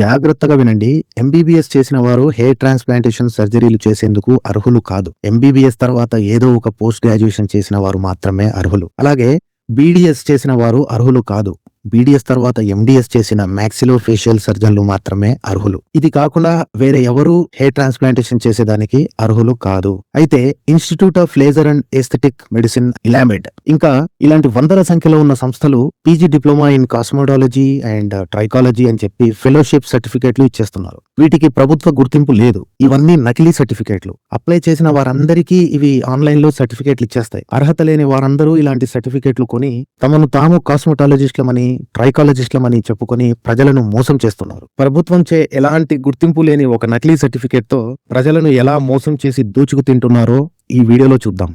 జాగ్రత్తగా వినండి. ఎంబీబీఎస్ చేసిన వారు హెయిర్ ట్రాన్స్ప్లాంటేషన్ సర్జరీలు చేసేందుకు అర్హులు కాదు. ఎంబీబీఎస్ తర్వాత ఏదో ఒక పోస్ట్ గ్రాడ్యుయేషన్ చేసిన వారు మాత్రమే అర్హులు. అలాగే బీడీఎస్ చేసిన వారు అర్హులు కాదు. బీడీఎస్ తర్వాత ఎండిఎస్ చేసిన మ్యాక్సిలో ఫేషియల్ సర్జన్లు మాత్రమే అర్హులు. ఇది కాకుండా వేరే ఎవరు హెయిర్ ట్రాన్స్ప్లాంటేషన్ చేసేదానికి అర్హులు కాదు. అయితే institute of laser and aesthetic medicine Ilamed ఇంకా ఇలాంటి వందల సంఖ్యలో ఉన్న సంస్థలు PG diploma in cosmetology and trichology అని చెప్పి ఫెలోషిప్ సర్టిఫికేట్లు ఇచ్చేస్తున్నారు. వీటికి ప్రభుత్వ గుర్తింపు లేదు. ఇవన్నీ నకిలీ సర్టిఫికేట్లు అప్లై చేసిన వారందరికీ ఇవి ఆన్లైన్లో సర్టిఫికేట్లు ఇచ్చేస్తాయి. అర్హత లేని వారందరూ ఇలాంటి సర్టిఫికేట్లు కొని తమను తాము కాస్మోటాలజిస్ట్లమని ట్రైకాలజిస్టులమని చెప్పుకొని ప్రజలను మోసం చేస్తున్నారు. ప్రభుత్వం చే ఎలాంటి గుర్తింపు లేని ఒక నకిలీ సర్టిఫికేట్తో ప్రజలను ఎలా మోసం చేసి దూచుకు తింటున్నారో ఈ వీడియోలో చూద్దాం.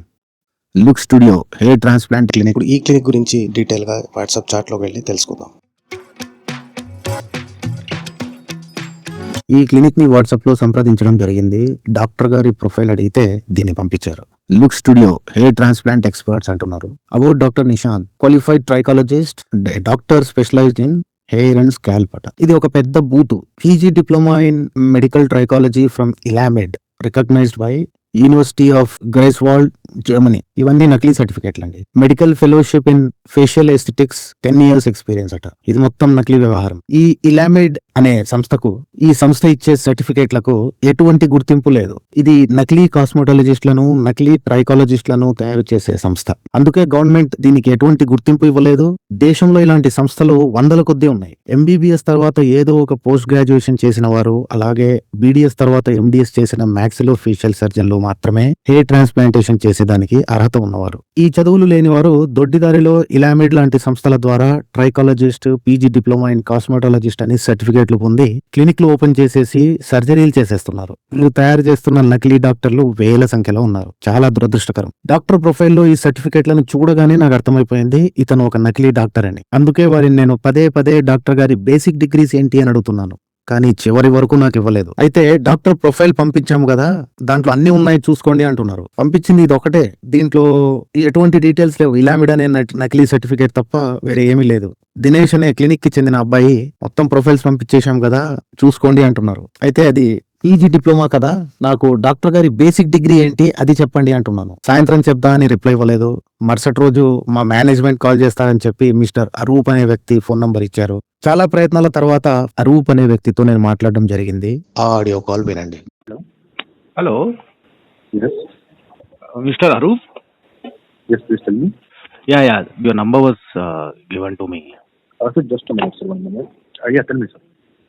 Look Studio hair transplant clinic. ఈ క్లినిక్ గురించి డీటెయిల్గా వాట్సాప్ చాట్లోకి వెళ్ళి తెలుసుకుందాం. ఈ క్లినిక్ని వాట్సాప్లో సంప్రదించడం జరిగింది. డాక్టర్ గారి ప్రొఫైల్ అడిగితే దీన్ని పంపించారు. Look Studio hair transplant experts అంటున్నారు. About doctor Nishant qualified trichologist doctor specialised in hair and scalp అట ఇది ఒక పెద్ద బూతు. PG diploma in medical trichology from Ilamed recognised by university of Greifswald Germany ఇవన్నీ నకిలీ సర్టిఫికేట్లు అండి. Medical fellowship in facial aesthetics ten years experience అట. ఇది మొత్తం నకిలీ వ్యవహారం. ఈ ఇలామిడ్ అనే సంస్థకు ఈ సంస్థ ఇచ్చే సర్టిఫికేట్లకు ఎటువంటి గుర్తింపు లేదు. ఇది నకిలీ కాస్మోటాలజిస్టులను నకిలీ ట్రైకాలజిస్టులను తయారు చేసే సంస్థ. అందుకే గవర్నమెంట్ దీనికి ఎటువంటి గుర్తింపు ఇవ్వలేదు. దేశంలో ఇలాంటి సంస్థలు వందల కొద్దీ ఉన్నాయి. ఎంబీబీఎస్ తర్వాత ఏదో ఒక పోస్ట్ గ్రాడ్యుయేషన్ చేసిన వారు అలాగే బీడీఎస్ తర్వాత ఎండిఎస్ చేసిన మ్యాక్సిలో ఫేషియల్ సర్జన్లు మాత్రమే హెయిర్ ట్రాన్స్ప్లాంటేషన్ చేసేదానికి అర్హత ఉన్నవారు. ఈ చదువులు లేని వారు దొడ్డిదారిలో ఇలామిడ్ లాంటి సంస్థల ద్వారా trichologist PG diploma in cosmetologist అని సర్టిఫికేట్లు పొంది క్లినిక్లు ఓపెన్ చేసేసి సర్జరీలు చేసేస్తున్నారు. వీళ్ళు తయారు చేస్తున్న నకిలీ డాక్టర్లు వేల సంఖ్యలో ఉన్నారు. చాలా దురదృష్టకరం. డాక్టర్ ప్రొఫైల్లో ఈ సర్టిఫికేట్లను చూడగానే నాకు అర్థమైపోయింది ఇతను ఒక నకిలీ డాక్టర్ అని అందుకే వారిని నేను పదే పదే డాక్టర్ గారి బేసిక్ డిగ్రీస్ ఏంటి అని అడుగుతున్నాను. కానీ చివరి వరకు నాకు ఇవ్వలేదు. అయితే డాక్టర్ ప్రొఫైల్ పంపించాము కదా దాంట్లో అన్ని ఉన్నాయి చూసుకోండి అంటున్నారు. పంపించింది ఇది ఒకటే దీంట్లో ఎటువంటి డీటెయిల్స్ లేవు. ఇలామిడ్ అనే నకిలీ సర్టిఫికేట్ తప్ప వేరే ఏమీ లేదు. దినేష్ అనే క్లినిక్కి చెందిన అబ్బాయి మొత్తం ప్రొఫైల్స్ పంపించేశాం కదా చూసుకోండి అంటున్నారు. అయితే అది పీజీ డిప్లొమా కదా నాకు డాక్టర్ గారి బేసిక్ డిగ్రీ ఏంటి అది చెప్పండి అంటున్నాను సాయంత్రం చెప్దా అని రిప్లై ఇవ్వలేదు మరుసటి రోజు మా మేనేజ్మెంట్ కాల్ చేస్తారని చెప్పి మిస్టర్ అరూప్ అనే వ్యక్తి ఫోన్ నంబర్ ఇచ్చారు చాలా ప్రయత్నాల తర్వాత అరూప్ అనే వ్యక్తితో నేను మాట్లాడడం జరిగింది ఆ ఆడియో కాల్ వినండి Yes. uh, Mr. Arup. Yes, please tell me. Yeah, yeah. Your number was uh, given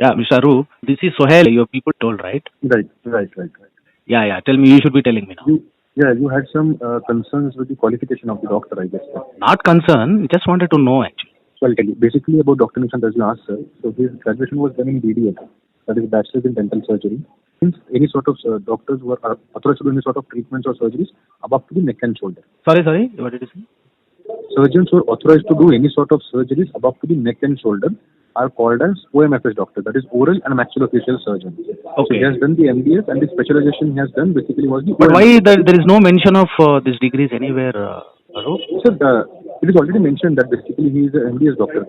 to me. Sir, just a minute, sir. One minute. Yeah, tell me, sir. Yeah, Mr. Arup. This is Sohail. Your people told, right? Right, right, right, right. Yeah, yeah. Tell me. You should be telling me now. You, yeah, you had some uh, concerns with the qualification of the doctor, I guess. Sir. Not concern. Just wanted to know actually. So I'll tell you. Basically, about Dr. Nishant, asked, sir. So his graduation was done in BDS, that is Bachelor's in Dental Surgery. Since any sort of uh, doctors were uh, authorized to do any sort of treatments or surgeries above to the neck and shoulder. Sorry, sorry. What did you say? Surgeons who are authorized to do any sort of surgeries above to the neck and shoulder are called as OMFS doctor, that is oral and maxillofacial surgeon. Okay. So he has done the MDS and the specialization he has done basically was the But why there, there is no mention of uh, this degrees anywhere, uh, Sir, uh, it is already mentioned that basically he is an MDS doctor.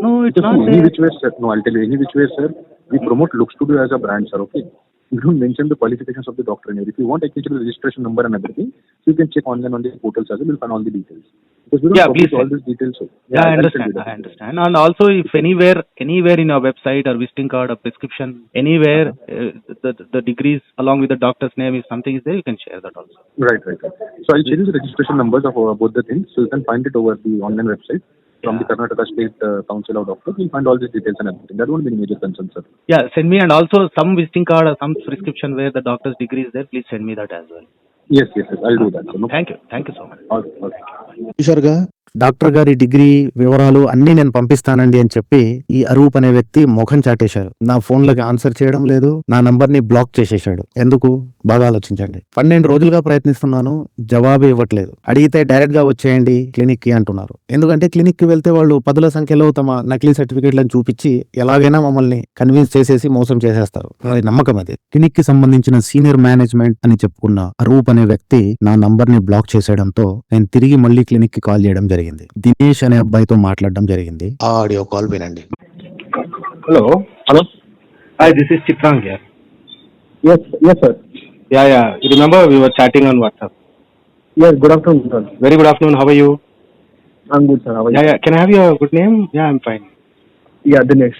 No, it's Just not any which way, sir. No, I'll tell you, any which way, sir. We promote Look Studio as a brand, sir, okay? You don't mention the qualifications of the doctor here. If you want, I can check the registration number and everything. So you can check online on the portals as well. You'll find all the details. Because we don't Yeah, publish all these details. So, Yeah, I I'll understand. I understand. And also, if anywhere, anywhere in your website or visiting card or prescription, anywhere uh, the the degrees along with the doctor's name, if something is there, you can share that also. Right, right, right. So I'll share you the registration numbers of uh, both the things. So you can find it over the online website from the Karnataka State uh, Council of Doctors. You'll find all these details and everything. That won't be any major concern, sir. Yeah, send me and also some visiting card or some prescription where the doctor's degree is there. Please send me that as well. Yes, yes, yes. I'll do that. No Thank you. Thank you so much. problem. All right, all right. Nisharga, doctor గారి degree వివరాలు అన్నీ నేను పంపిస్తానండి అని చెప్పి ఈ అరూప్ అనే వ్యక్తి ముఖం చాటేశారు. నా ఫోన్లకి ఆన్సర్ చేయడం లేదు నా నంబర్ని బ్లాక్ చేసేశాడు. ఎందుకు? బాగా ఆలోచించండి. పన్నెండు రోజులుగా ప్రయత్నిస్తున్నాను జవాబు ఇవ్వట్లేదు. అడిగితే డైరెక్ట్గా వచ్చేయండి క్లినిక్కి అంటున్నారు. ఎందుకంటే క్లినిక్కి వెళ్తే వాళ్ళు పదుల సంఖ్యలో తమ నకిలీ సర్టిఫికేట్లను చూపించి ఎలాగైనా మమ్మల్ని కన్విన్స్ చేసేసి మోసం చేసేస్తారు. అది నమ్మకం అది. క్లినిక్కి సంబంధించిన సీనియర్ మేనేజ్మెంట్ అని చెప్పుకున్న అరూప్ అనే వ్యక్తి నా నంబర్ని బ్లాక్ చేసేయడంతో నేను తిరిగి మళ్ళీ క్లినిక్కి కాల్ చేయడం జరిగింది. జరిగింది దినేష్ అనే అబ్బాయితో మాట్లాడడం జరిగింది ఆ ఆడియో కాల్ వినండి Hello. Hello? Hi, this is Chitrang here. Yes, yes, sir. Yeah, yeah. You remember we were chatting on WhatsApp. Yes, good afternoon, sir. Very good afternoon. How are you? I'm good, sir. How are you? Yeah, yeah. Can I have your good name? Yeah, I'm fine. Yeah, Dinesh.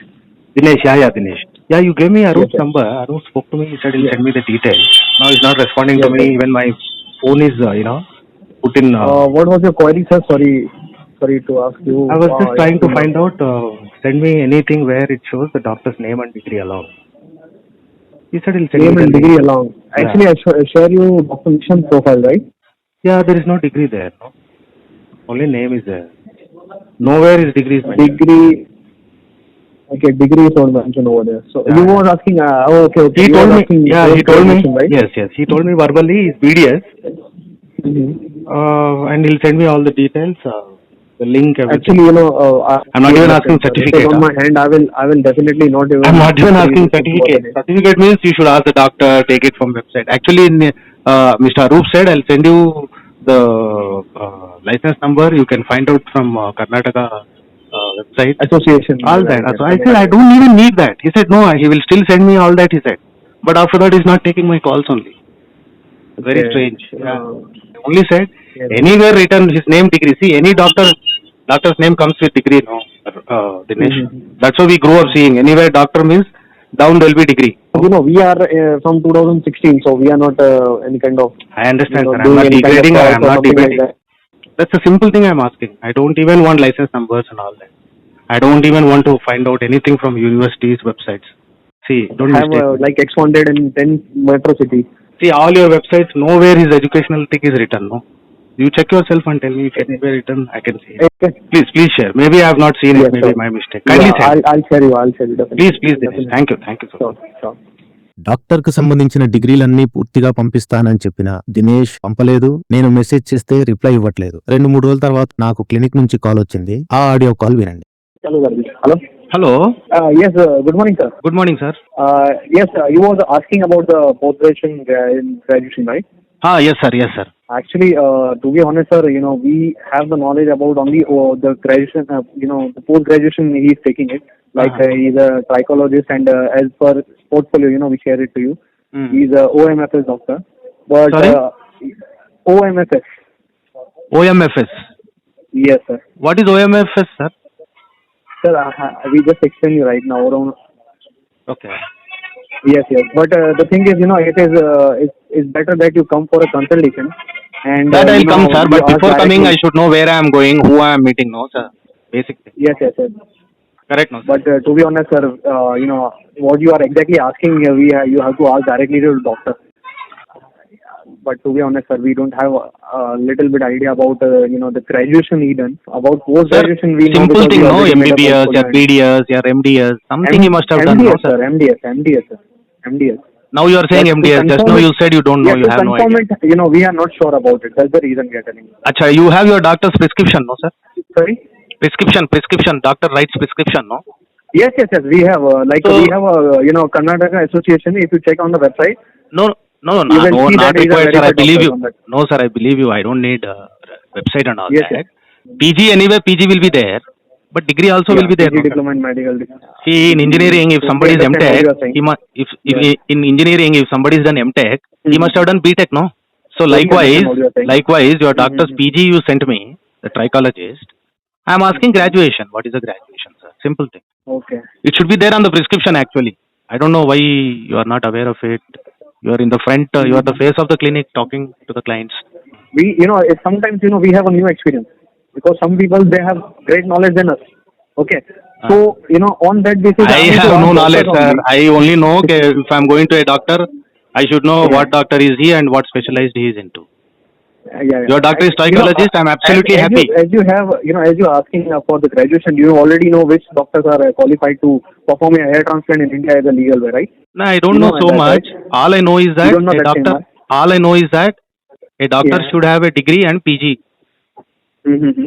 Dinesh. Yeah, yeah, Dinesh. Yeah, you gave me Arun's Yes, sir. number. Arun spoke to me. He said he'll send me the details. Now he's not responding to Yes, me. sir. Even my phone is, uh, you know, put in. Uh, Uh, what was your query, sir? Sorry, sorry to ask you. I was just Uh, trying to know, find out. Uh, send me anything where it shows the doctor's name and degree along. He said he'll send name me and degree link. along. Actually, I sh- share you Dr. Mishan's profile, right? Yeah, there is no degree there. No, only name is there. Nowhere is degrees mentioned. Degree. Okay, degree is all mentioned over there. So Yeah. you were asking. Uh, oh, okay, okay. He you told me. asking Yeah, he told me. right? Yes, yes. He told me verbally He's BDS, Mhm. Uh, and he'll send me all the details, uh, the link, everything. Actually, you know, uh, I'm not even asking sir. It is certificate, On my hand, I will. I will definitely not even. I'm not even asking certificate. what it is. Certificate means you should ask the doctor, take it from website. Actually, in, uh, Mr. Arup said I'll send you the uh, license number. You can find out from uh, Karnataka uh, website. Association. All that. So I said I don't even need that. He said no. He will still send me all that. He said, but after that he's not taking my calls only. Very Okay. strange. Yeah. Only said Yeah. anywhere written his name degree. See any doctor, doctor's name comes with degree. No, uh, Dinesh. Mhm. That's how we grew up seeing. Anywhere doctor means down there will be degree. You know, we are uh, from 2016, so we are not uh, any kind of. I understand. you know. I'm not any kind of degrading. or I'm not something like that. That's a simple thing I'm asking. I don't even want license numbers and all that. I don't even want to find out anything from universities' websites. See, don't have mistake. uh, like expanded in 10 metro cities. See, all your websites, nowhere his educational thing is written, no? You check yourself and tell me if anywhere written, I can see it. Okay. Please, please share. Maybe I have not seen Yes, it, maybe sir. my mistake. Kindly Yeah. I'll, I'll share you. I'll share you definitely. Please, please. Definitely. Thank you, thank you so Sure, much. sure. డాక్టర్కు సంబంధించిన డిగ్రీలన్నీ పూర్తిగా పంపిస్తానని చెప్పిన దినేష్ పంపలేదు నేను message చేస్తే reply ఇవ్వట్లేదు రెండు మూడు రోజుల తర్వాత నాకు క్లినిక్ నుంచి కాల్ వచ్చింది ఆ ఆడియో కాల్ వినండి Hello, Gargi. Hello. Uh, yes, uh, good morning, sir. Good morning, sir. Uh, yes, uh, you was asking about the post graduation uh, in graduation, right? Ah, yes, sir. Yes, sir. Actually, uh, to be honest, sir, you know, we have the knowledge about only uh, the graduation, uh, you know, the post graduation he is taking it. Like Uh-huh. uh, he's a trichologist, and uh, as per portfolio, you know, we share it to you. Hmm. He's a OMFS doctor. But Sorry? uh, OMFS, OMFS. yes, sir. What is OMFS, sir? Sir, uh, we just explain you right now. Around, Okay. yes, yes. But uh, the thing is, you know, it is uh, it's, it's better that you come for a consultation. And That uh, I'll you come, know, sir. But before coming, I should know where I am going, who I am meeting, no, sir. Basically. Yes, yes, yes. Correct, no, sir. But uh, to be honest, sir, uh, you know what you are exactly asking. Uh, we uh, you have to ask directly to the doctor. But to be honest, sir, we don't have a, a little bit idea about uh, you know the graduation he done. About post graduation, we know simple because thing, no? already made a MBBS, your. BDS, your MDS, something you must have done, no, MDS, sir? MDS, MDS, sir. MDS. Now you are saying to MDS. Just now you said you don't know, Yeah, you have no idea. it, you know, we are not sure about it. That's the reason we are telling you. Acha, you have your doctor's prescription, no, sir? Sorry. Prescription, prescription. Doctor writes prescription, no? Yes, yes, yes. We have uh, like So- we have a you know Karnataka Association. If you check on the website, No, no, no, You no, will no see not that a required, sir. I believe you. that. No, sir, I believe you. I don't need uh, website and all Yes, that. yes. PG anyway, PG will be there, but degree also will Yeah, be there. PG no, sir? diploma in medical. See, in engineering, if somebody is understand what MTech, you are saying. he must, if, if Yeah. in engineering, if somebody is done MTech, he Mhm. must have done BTech, no? So Totally likewise, understand what you are saying. likewise, your doctor's Mhm. PG you sent me, the trichologist. I am asking graduation. What is a graduation, sir? Simple thing. Okay. It should be there on the prescription actually. I don't know why you are not aware of it. You are in the front, uh, you are the face of the clinic talking to the clients. We you know sometimes you know we have a new experience because some people they have great knowledge than us. Okay. So you know on that basis I to have no knowledge, sir. only. I only know okay, if I am going to a doctor, I should know Yeah. what doctor is he and what specialized he is into. Uh, yeah. Your doctor is trichologist, I'm absolutely as, happy. As you, as you have, you know, as you are asking uh, for the graduation, you already know which doctors are uh, qualified to perform a hair transplant in India as a legal way, right? No, I don't You know know so that, much. right? All I know is that a that doctor. All I know is that a doctor Yeah. should have a degree and PG Mm-hmm.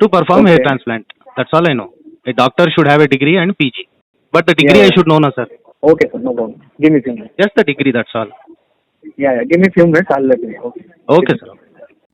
to perform hair transplant. That's all I know. A doctor should have a degree and PG. But the degree Yeah. I should know, no, sir. Okay, sir, no problem. Give me a few minutes. Just the degree. That's all. Yeah, yeah. Give me a few minutes. I'll let you know. Okay. Okay, sir.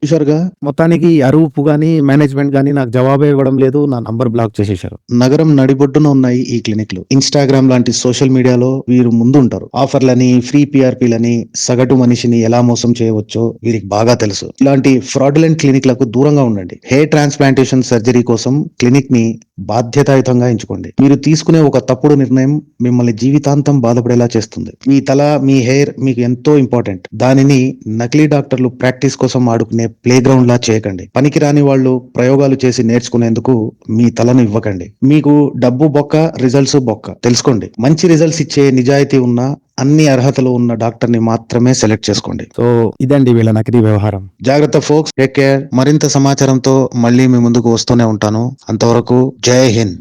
చూశారుగా? మొత్తానికి అరువుపు గానీ management గానీ నాకు జవాబే ఇవ్వడం లేదు నా number block చేసేశారు. నగరం నడిబొడ్డున ఉన్నాయి ఈ క్లినిక్లు. ఇన్స్టాగ్రామ్ లాంటి సోషల్ మీడియాలో వీరు ముందు ఉంటారు ఆఫర్లని ఫ్రీ పిఆర్పీలని సగటు మనిషిని ఎలా మోసం చేయవచ్చో వీరికి బాగా తెలుసు. ఇలాంటి ఫ్రాడులెంట్ క్లినిక్లకు దూరంగా ఉండండి. హెయిర్ ట్రాన్స్ప్లాంటేషన్ సర్జరీ కోసం క్లినిక్ని బాధ్యతాయుతంగా ఎంచుకోండి. మీరు తీసుకునే ఒక తప్పుడు నిర్ణయం మిమ్మల్ని జీవితాంతం బాధపడేలా చేస్తుంది. మీ తల మీ హెయిర్ మీకు ఎంతో ఇంపార్టెంట్. దానిని నకిలీ డాక్టర్లు ప్రాక్టీస్ కోసం ఆడుకునే ప్లే గ్రౌండ్ లా చేయకండి. పనికిరాని వాళ్ళు ప్రయోగాలు చేసి నేర్చుకునేందుకు మీ తలను ఇవ్వకండి. మీకు డబ్బు బొక్క రిజల్ట్స్ బొక్క. తెలుసుకోండి. మంచి రిజల్ట్స్ ఇచ్చే నిజాయితీ ఉన్న అన్ని అర్హతలు ఉన్న డాక్టర్ని మాత్రమే సెలెక్ట్ చేసుకోండి. సో ఇదండి వీళ్ళ నకిలీ వ్యవహారం. జాగ్రత్త ఫోక్స్ టేక్ కేర్ మరింత సమాచారంతో మళ్ళీ మీ ముందుకు వస్తూనే ఉంటాను. అంతవరకు జై హింద్.